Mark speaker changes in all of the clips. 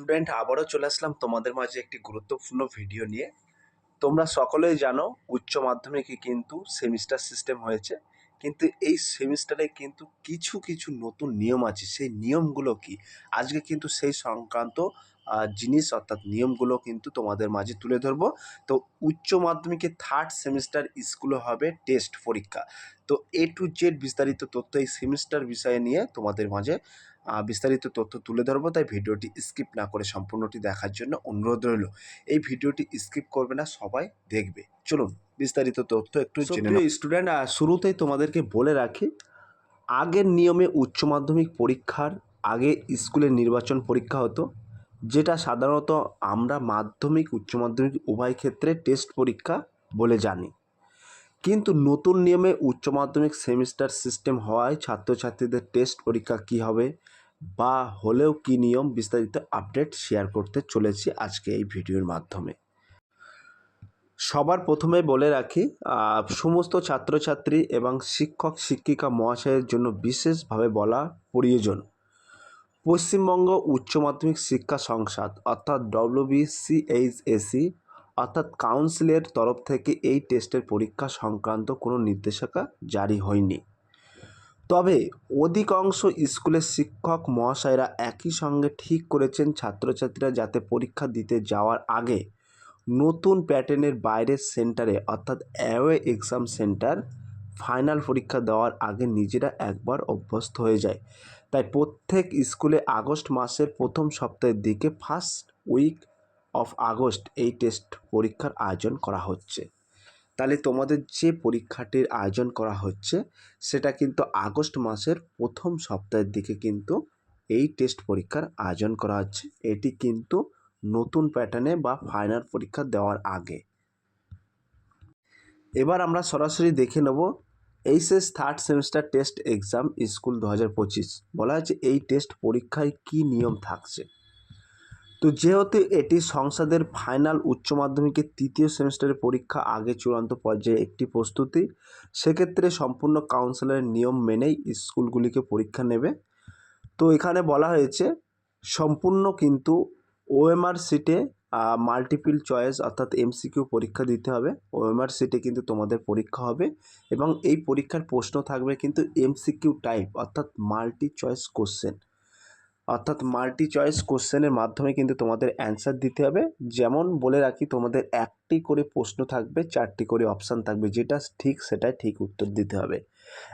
Speaker 1: Student আবারও চলে আসলাম তোমাদের মাঝে একটি গুরুত্বপূর্ণ ভিডিও নিয়ে। তোমরা সকলেই জানো উচ্চ মাধ্যমিকে কিন্তু সেমিস্টার সিস্টেম হয়েছে। কিন্তু এই সেমিস্টারে কিন্তু কিছু কিছু নতুন নিয়ম আছে। সেই নিয়মগুলো কি? আজকে কিন্তু সেই সংক্রান্ত জিনিস অর্থাৎ নিয়মগুলো কিন্তু তোমাদের মাঝে তুলে ধরবো। তো উচ্চ মাধ্যমিকে থার্ড সেমিস্টার স্কুলে হবে টেস্ট পরীক্ষা। তো এ টু জেড বিস্তারিত তথ্য এই সেমিস্টার বিষয়ে নিয়ে তোমাদের মাঝে বিস্তারিত তথ্য তুলে ধরবো। তাই ভিডিওটি স্কিপ না করে সম্পূর্ণটি দেখার জন্য অনুরোধ রইল। এই ভিডিওটি স্কিপ করবে না সবাই দেখবে। চলুন বিস্তারিত তথ্য একটু জেনে স্টুডেন্ট শুরুতেই তোমাদেরকে বলে রাখি আগের নিয়মে উচ্চ মাধ্যমিক পরীক্ষার আগে স্কুলের নির্বাচন পরীক্ষা হতো। যেটা সাধারণত আমরা মাধ্যমিক, উচ্চ মাধ্যমিক উভয় ক্ষেত্রে টেস্ট পরীক্ষা বলে জানি। কিন্তু নতুন নিয়মে উচ্চ মাধ্যমিক সেমিস্টার সিস্টেম হওয়ায় ছাত্রছাত্রীদের টেস্ট পরীক্ষা কী হবে বা হলেও কী নিয়ম বিস্তারিত আপডেট শেয়ার করতে চলেছি আজকে এই ভিডিওর মাধ্যমে। সবার প্রথমে বলে রাখি সমস্ত ছাত্রছাত্রী এবং শিক্ষক, শিক্ষিকা মহাশয়ের জন্য বিশেষভাবে বলা প্রয়োজন। পশ্চিমবঙ্গ উচ্চ মাধ্যমিক শিক্ষা সংসদ, অর্থাৎ ডব্লিউবিসিএইচএসি অর্থাৎ কাউন্সিলের তরফ থেকে এই টেস্টের পরীক্ষা সংক্রান্ত কোনো নির্দেশিকা জারি হয়নি। তবে অধিকাংশ স্কুলের শিক্ষক মহাশয়রা একই সঙ্গে ঠিক করেছেন ছাত্রছাত্রীরা যাতে পরীক্ষা দিতে যাওয়ার আগে নতুন প্যাটার্নের বাইরের সেন্টারে, অর্থাৎ অ্যাওয়ে এক্সাম সেন্টার, ফাইনাল পরীক্ষা দেওয়ার আগে নিজেরা একবার অভ্যস্ত হয়ে যায়। তাই প্রত্যেক স্কুলে আগস্ট মাসের প্রথম সপ্তাহের দিকে ফার্স্ট উইক অফ আগস্ট এই টেস্ট পরীক্ষার আয়োজন করা হচ্ছে। তাহলে তোমাদের যে পরীক্ষাটির আয়োজন করা হচ্ছে, সেটা কিন্তু আগস্ট মাসের প্রথম সপ্তাহের দিকে কিন্তু এই টেস্ট পরীক্ষার আয়োজন করা হচ্ছে। এটি কিন্তু নতুন প্যাটার্নে বা ফাইনাল পরীক্ষা দেওয়ার আগে। এবার আমরা সরাসরি দেখে নেব HS third semester test exam school দু হাজার পঁচিশ। বলা হয়েছে এই টেস্ট পরীক্ষায় কী নিয়ম থাকছে? তো যেহেতু এটি সংসদের ফাইনাল উচ্চ মাধ্যমিকের তৃতীয় সেমিস্টারের পরীক্ষা আগে চূড়ান্ত পর্যায়ে একটি প্রস্তুতি, সেক্ষেত্রে সম্পূর্ণ কাউন্সিলের নিয়ম মেনেই স্কুলগুলিকে পরীক্ষা নেবে। তো এখানে বলা হয়েছে, সম্পূর্ণ কিন্তু ওএমআর সিটে মাল্টিপল চয়েস অর্থাৎ এমসিকিউ পরীক্ষা দিতে হবে। ওএমআর সিটে কিন্তু তোমাদের পরীক্ষা হবে এবং এই পরীক্ষার প্রশ্ন থাকবে কিন্তু এমসিকিউ টাইপ অর্থাৎ মাল্টি চয়েস কোশ্চেন অর্থাৎ মাল্টি চয়েস কোশ্চেনের মাধ্যমে কিন্তু তোমাদের অ্যান্সার দিতে হবে। যেমন বলে রাখি, তোমাদের একটি করে প্রশ্ন থাকবে, চারটি করে অপশান থাকবে, যেটা ঠিক সেটাই ঠিক উত্তর দিতে হবে।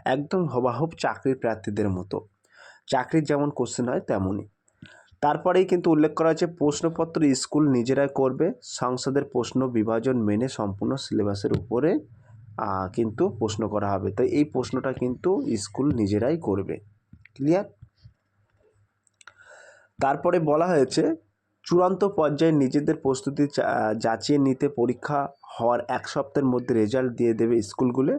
Speaker 1: একদম হবাহব চাকরির প্রার্থীদের মতো। চাকরির যেমন কোশ্চেন হয় তেমনই। তারপরেই কিন্তু উল্লেখ করা হয়েছে, প্রশ্নপত্র স্কুল নিজেরাই করবে, সংসদের প্রশ্ন বিভাজন মেনে সম্পূর্ণ সিলেবাসের উপরে কিন্তু প্রশ্ন করা হবে। তো এই প্রশ্নটা কিন্তু স্কুল নিজেরাই করবে। ক্লিয়ার? তারপরে বলা হয়েছে, চূড়ান্ত পর্যায়ে নিজেদের প্রস্তুতি যাচিয়ে নিতে পরীক্ষা হওয়ার এক সপ্তাহের মধ্যে রেজাল্ট দিয়ে দেবে স্কুলগুলো।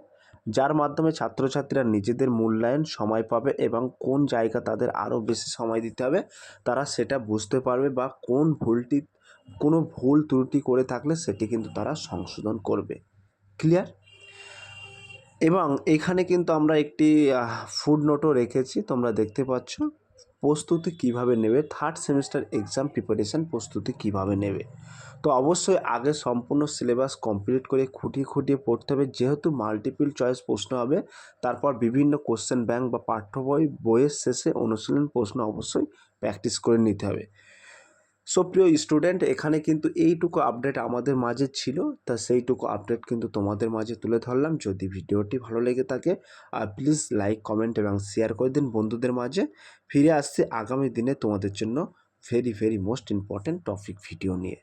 Speaker 1: যার মাধ্যমে ছাত্রছাত্রীরা নিজেদের মূল্যায়ন, সময় পাবে এবং কোন জায়গা তাদের আরও বেশি সময় দিতে হবে, তারা সেটা বুঝতে পারবে বা কোন ভুলটি, কোনো ভুল ত্রুটি করে থাকলে সেটি কিন্তু তারা সংশোধন করবে। ক্লিয়ার এবং এখানে কিন্তু আমরা একটি ফুড নোটও রেখেছি, তোমরা দেখতে পাচ্ছ। প্রস্তুতি কীভাবে নেবে? থার্ড সেমিস্টার এক্সাম প্রিপারেশান প্রস্তুতি কীভাবে নেবে? তো অবশ্যই আগে সম্পূর্ণ সিলেবাস কমপ্লিট করে খুঁটিয়ে খুঁটিয়ে পড়তে হবে। যেহেতু মাল্টিপল চয়েস প্রশ্ন হবে, তারপর বিভিন্ন কোশ্চেন ব্যাংক বা পাঠ্য বই, বইয়ের শেষে অনুশীলন প্রশ্ন অবশ্যই প্র্যাকটিস করে নিতে হবে। সো প্রিয় স্টুডেন্ট এখানে কিন্তু এইটুকু আপডেট আমাদের মাঝে ছিল। তা সেইটুকু আপডেট কিন্তু তোমাদের মাঝে তুলে ধরলাম। যদি ভিডিওটি ভালো লেগে থাকে প্লিজ লাইক কমেন্ট এবং শেয়ার করে দিন বন্ধুদের মাঝে। ফিরে আসছি আগামী দিনে তোমাদের জন্য very very most important topic video নিয়ে।